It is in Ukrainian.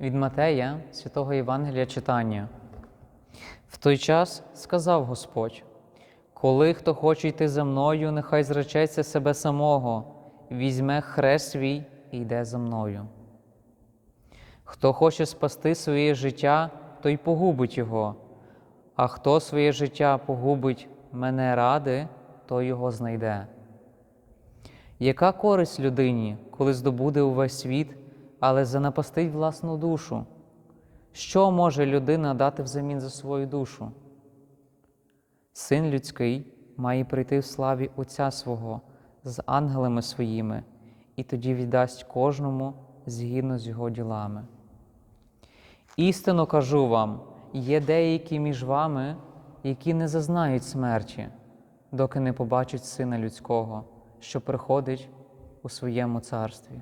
Від Матея, святого Євангелія читання. В той час сказав Господь: Коли хто хоче йти за мною, нехай зречеться себе самого, візьме хрест свій і йде за мною. Хто хоче спасти своє життя, той погубить його, а хто своє життя погубить мене ради, той його знайде. Яка користь людині, коли здобуде увесь світ, але занапастить власну душу? Що може людина дати взамін за свою душу? Син людський має прийти в славі Отця свого з ангелами своїми, і тоді віддасть кожному згідно з його ділами. Істинно кажу вам, є деякі між вами, які не зазнають смерті, доки не побачать Сина Людського, що приходить у своєму царстві.